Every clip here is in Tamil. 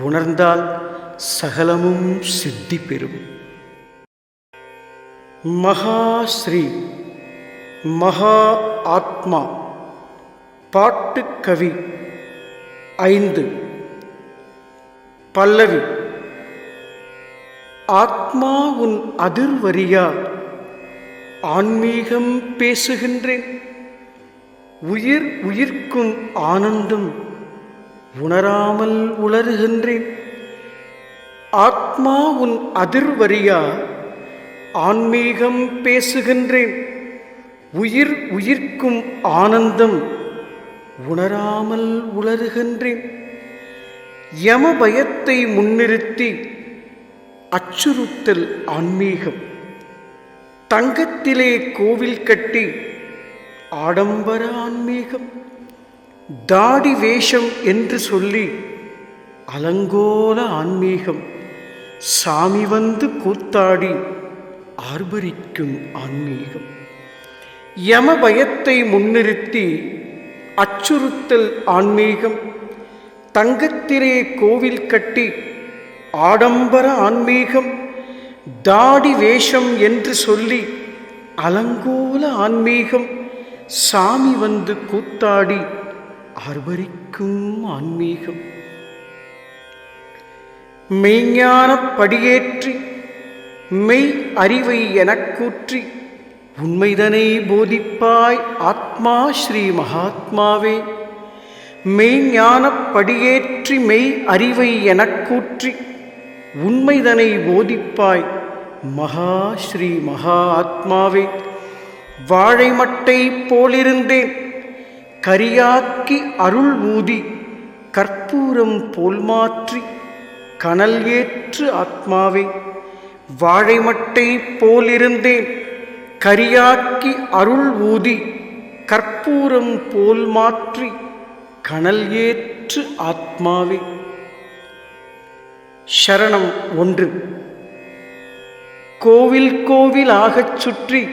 உணர்ந்தால் சகலமும் சித்தி பெறும். மகா ஸ்ரீ மகா ஆத்மா பாட்டுக்கவி ஐந்து. பல்லவி ஆத்மா உன் அதிர்வரியா ஆன்மீகம் பேசுகின்றேன். உயிர் உயிர்க்கும் ஆனந்தம் உணராமல் உளறுகின்றேன். ஆத்மா உன் அதிர்வரியா ஆன்மீகம் பேசுகின்றேன். உயிர் உயிர்க்கும் ஆனந்தம் உணராமல் உளறுகின்றேன். யம பயத்தை முன்னிறுத்தி அச்சுறுத்தல் ஆன்மீகம். தங்கத்திலே கோவில் கட்டி ஆடம்பர ஆன்மீகம். தாடி வேஷம் என்று சொல்லி அலங்கோல ஆன்மீகம். சாமி வந்து கூத்தாடி ஆர்ப்பரிக்கும் ஆன்மீகம். யம பயத்தை முன்னிறுத்தி அச்சுறுத்தல் ஆன்மீகம். தங்கத்திலே கோவில் கட்டி ஆடம்பர ஆன்மீகம். தாடி வேஷம் என்று சொல்லி அலங்கோல ஆன்மீகம். சாமி வந்து கூத்தாடி அர்பரிக்கும் ஆன்மீகம். மெய்ஞானப் படியேற்றி மெய் அறிவை எனக்கூற்றி உண்மைதனை போதிப்பாய் ஆத்மா ஸ்ரீ மகாத்மாவே. மெய்ஞானப் படியேற்றி மெய் அறிவை எனக்கூற்றி உண்மைதனை போதிப்பாய் மகா ஸ்ரீ மகா ஆத்மாவே வாழை போலிருந்தேன் கரியாக்கி அருள் ஊதி கற்பூரம் போல் மாற்றி கனல் ஏற்று ஆத்மாவே வாழைமட்டை போலிருந்தேன் கரியாக்கி அருள் ஊதி கற்பூரம் போல் மாற்றி கனல் ஏற்று ஆத்மாவே. சரணம் ஒன்று. கோவில் கோவிலாகச் சுற்றி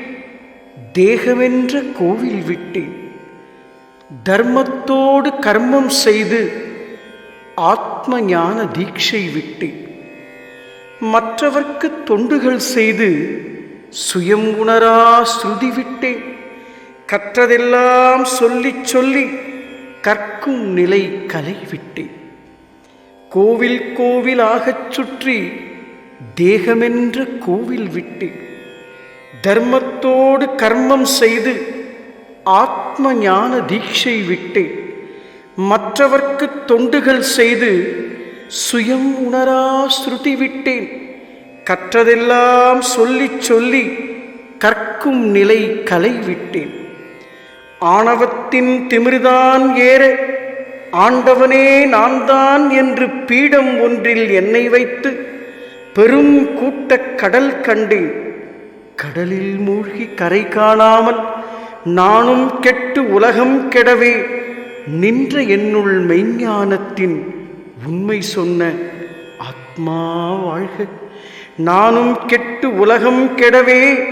தேகமென்ற கோவில் விட்டேன். தர்மத்தோடு கர்மம் செய்து ஆத்ம ஞான தீட்சை விட்டு மற்றவர்க்கு தொண்டுகள் செய்து சுயம் உணரா ஸ்ருதி விட்டேன் கற்றதெல்லாம் சொல்லிச் சொல்லி கற்கும் நிலை கலைவிட்டேன் கோவில் கோவிலாகச் சுற்றி தேகமென்ற கோவில் விட்டு. தர்மத்தோடு கர்மம் செய்து ஆத் ஆத்ம ஞான தீட்சை விட்டேன் மற்றவர்க்கு தொண்டுகள் செய்து சுயம் உணரா ஸ்ருதி விட்டேன். கற்றதெல்லாம் சொல்லி சொல்லி கற்கும் நிலை கலை விட்டேன். ஆணவத்தின் திமிர்தான் ஏற ஆண்டவனே நான் தான் என்று பீடம் ஒன்றில் என்னை வைத்து பெரும் கூட்டக் கடல் கண்டேன். கடலில் மூழ்கி கரை காணாமல் நானும் கெட்டு உலகம் கெடவே நின்ற என்னுள் மெய்ஞானத்தின் உண்மை சொன்ன ஆத்மா வாழ்க. நானும் கெட்டு உலகம் கெடவே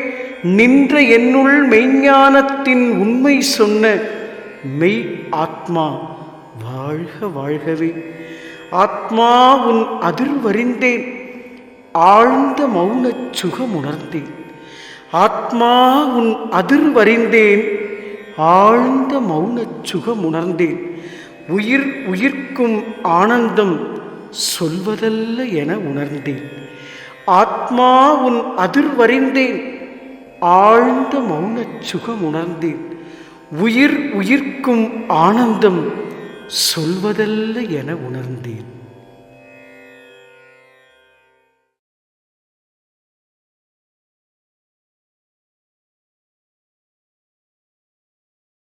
நின்ற என்னுள் மெய்ஞானத்தின் உண்மை சொன்ன மெய் ஆத்மா வாழ்க வாழ்கவே. ஆத்மா உன் அதிர்வறிந்தேன் ஆழ்ந்த மௌனச் சுகமுணர்ந்தேன். ஆத்மா உன் அதிர்வறிந்தேன். ஆழ்ந்த மௌன சுகம் உணர்ந்தேன் உயிர் உயிர்க்கும் ஆனந்தம் சொல்வதல்ல என உணர்ந்தேன். ஆத்மா உன் அதிர்வறிந்தேன். ஆழ்ந்த மௌன சுகம் உணர்ந்தேன் உயிர் உயிர்க்கும் ஆனந்தம் சொல்வதல்ல என உணர்ந்தேன்.